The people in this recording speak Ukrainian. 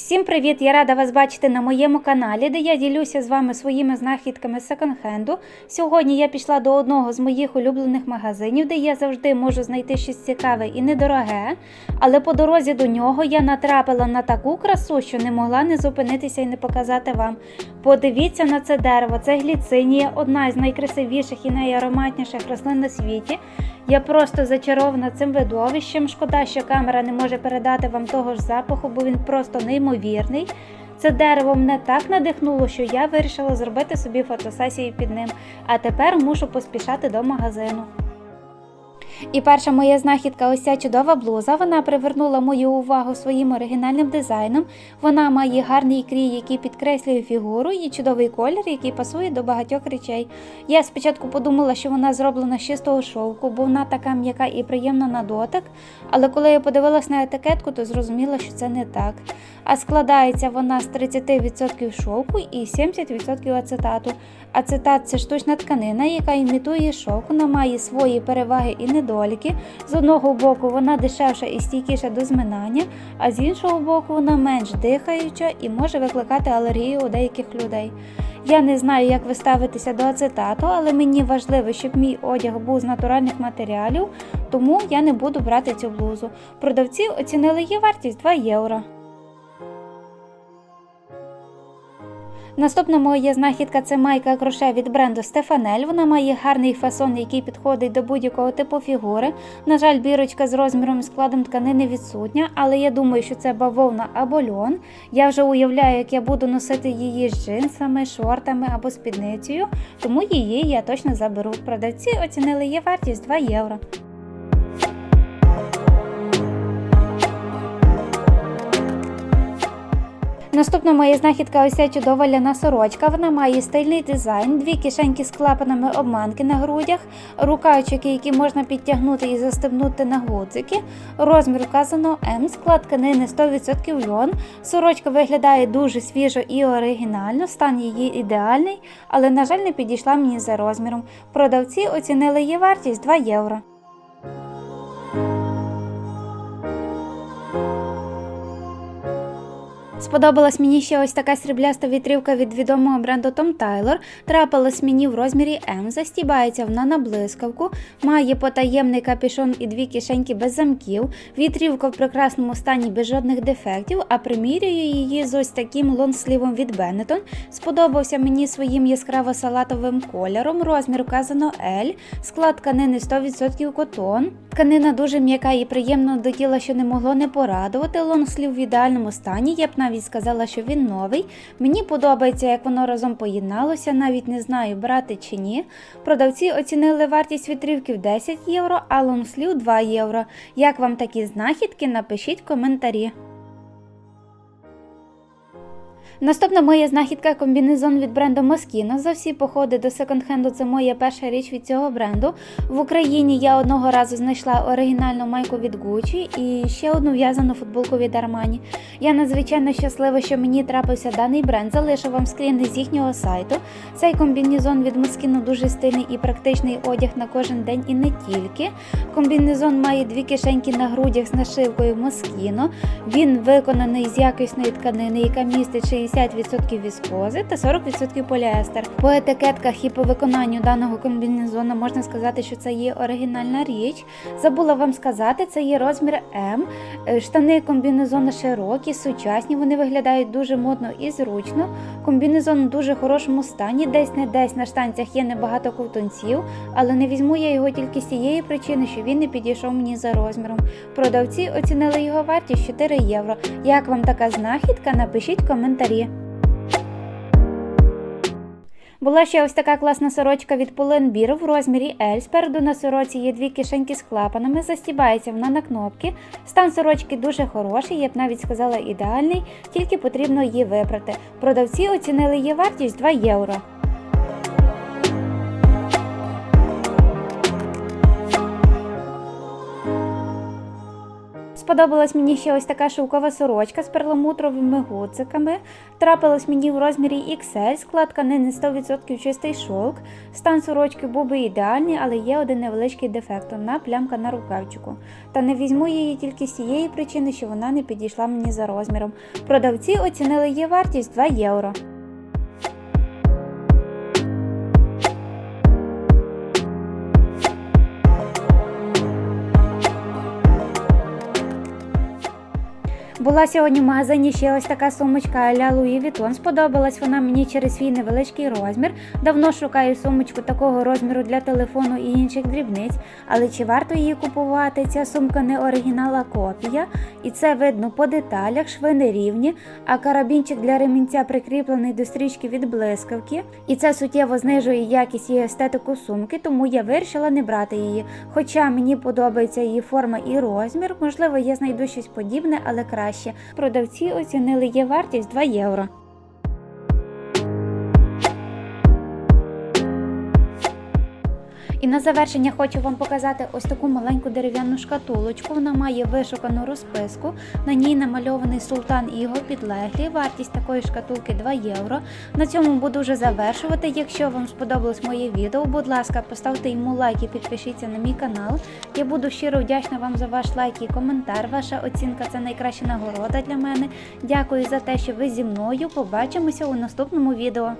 Всім привіт! Я рада вас бачити на моєму каналі, де я ділюся з вами своїми знахідками секонд-хенду. Сьогодні я пішла до одного з моїх улюблених магазинів, де я завжди можу знайти щось цікаве і недороге. Але по дорозі до нього я натрапила на таку красу, що не могла не зупинитися і не показати вам. Подивіться на це дерево, це гліцинія, одна з найкрасивіших і найароматніших рослин на світі. Я просто зачарована цим видовищем. Шкода, що камера не може передати вам того ж запаху, бо він просто неймовірний. Це дерево мене так надихнуло, що я вирішила зробити собі фотосесію під ним. А тепер мушу поспішати до магазину. І перша моя знахідка ось ця чудова блуза. Вона привернула мою увагу своїм оригінальним дизайном. Вона має гарний крій, який підкреслює фігуру, і чудовий колір, який пасує до багатьох речей. Я спочатку подумала, що вона зроблена з чистого шовку, бо вона така м'яка і приємна на дотик. Але коли я подивилась на етикетку, то зрозуміла, що це не так. А складається вона з 30% шовку і 70% ацетату. Ацетат це штучна тканина, яка імітує шовк, вона має свої переваги і недоліки. З одного боку вона дешевша і стійкіша до зминання, а з іншого боку вона менш дихаюча і може викликати алергію у деяких людей. Я не знаю, як ви ставитеся до ацетату, але мені важливо, щоб мій одяг був з натуральних матеріалів, тому я не буду брати цю блузу. Продавці оцінили її вартість 2 євро. Наступна моя знахідка це майка кроше від бренду Стефанель. Вона має гарний фасон, який підходить до будь-якого типу фігури. На жаль, бірочка з розміром і складом тканини відсутня, але я думаю, що це бавовна або льон. Я вже уявляю, як я буду носити її з джинсами, шортами або спідницею, тому її я точно заберу. Продавці оцінили її вартість 2 євро. Наступна моя знахідка ось ця чудова ляна сорочка. Вона має стильний дизайн, дві кишеньки з клапанами обманки на грудях, рукавчики, які можна підтягнути і застебнути на гудзики. Розмір вказано М, склад тканини 100% льон. Сорочка виглядає дуже свіжо і оригінально, стан її ідеальний, але, на жаль, не підійшла мені за розміром. Продавці оцінили її вартість 2 євро. Сподобалась мені ще ось така срібляста вітрівка від відомого бренду Tom Taylor. Трапилась мені в розмірі М, застібається вона на блискавку, має потаємний капюшон і дві кишеньки без замків. Вітрівка в прекрасному стані без жодних дефектів, а примірюю її з ось таким лонслівом від Benetton. Сподобався мені своїм яскраво-салатовим кольором. Розмір вказано L, склад тканини 100% котон. Тканина дуже м'яка і приємно до тіла, що не могло не порадувати. Лонслів в ідеальному стані. Я б навіть сказала, що він новий. Мені подобається, як воно разом поєдналося, навіть не знаю, брати чи ні. Продавці оцінили вартість вітрівки в 10 євро, а лонгслів 2 євро. Як вам такі знахідки? Напишіть в коментарі. Наступна моя знахідка комбінезон від бренду Moschino. За всі походи до секонд-хенду це моя перша річ від цього бренду. В Україні я одного разу знайшла оригінальну майку від Gucci і ще одну в'язану футболку від Armani. Я надзвичайно щаслива, що мені трапився даний бренд. Залишу вам скріни з їхнього сайту. Цей комбінезон від Moschino дуже стильний і практичний одяг на кожен день і не тільки. Комбінезон має дві кишеньки на грудях з нашивкою Moschino. Він виконаний з якісної тканини, яка містить 60% віскози та 40% поліестер. По етикетках і по виконанню даного комбінезону можна сказати, що це є оригінальна річ. Забула вам сказати, це є розмір М. Е, Штани комбінезону широкі, сучасні. Вони виглядають дуже модно і зручно. Комбінезон в дуже хорошому стані. Десь не десь на штанцях є небагато ковтунців, але не візьму я його тільки з тієї причини, що він не підійшов мені за розміром. Продавці оцінили його вартість 4 євро. Як вам така знахідка? Напишіть коментарі. Була ще ось така класна сорочка від Pull&Bear в розмірі L. Спереду на сороці є дві кишеньки з клапанами, застібається вона на кнопки. Стан сорочки дуже хороший, я б навіть сказала ідеальний, тільки потрібно її випрати. Продавці оцінили її вартість 2 євро. Сподобалась мені ще ось така шовкова сорочка з перламутровими гудзиками. Трапилась мені в розмірі XL, складка не на 100% чистий шовк. Стан сорочки був би ідеальний, але є один невеличкий дефект одна плямка на рукавчику. Та не візьму її тільки з тієї причини, що вона не підійшла мені за розміром. Продавці оцінили її вартість 2 євро. Була сьогодні в магазині ще ось така сумочка а-ля Louis. Сподобалась вона мені через свій невеличкий розмір. Давно шукаю сумочку такого розміру для телефону і інших дрібниць. Але чи варто її купувати? Ця сумка не оригінал, а копія. І це видно по деталях, шви не рівні, а карабінчик для ремінця прикріплений до стрічки від блискавки. І це суттєво знижує якість і естетику сумки, тому я вирішила не брати її. Хоча мені подобається її форма і розмір, можливо, я знайду щось подібне, але краще. Продавці оцінили її вартість 2 євро. І на завершення хочу вам показати ось таку маленьку дерев'яну шкатулочку. Вона має вишукану розписку. На ній намальований султан і його підлеглі. Вартість такої шкатулки 2 євро. На цьому буду вже завершувати. Якщо вам сподобалось моє відео, будь ласка, поставте йому лайк і підпишіться на мій канал. Я буду щиро вдячна вам за ваш лайк і коментар. Ваша оцінка це найкраща нагорода для мене. Дякую за те, що ви зі мною. Побачимося у наступному відео.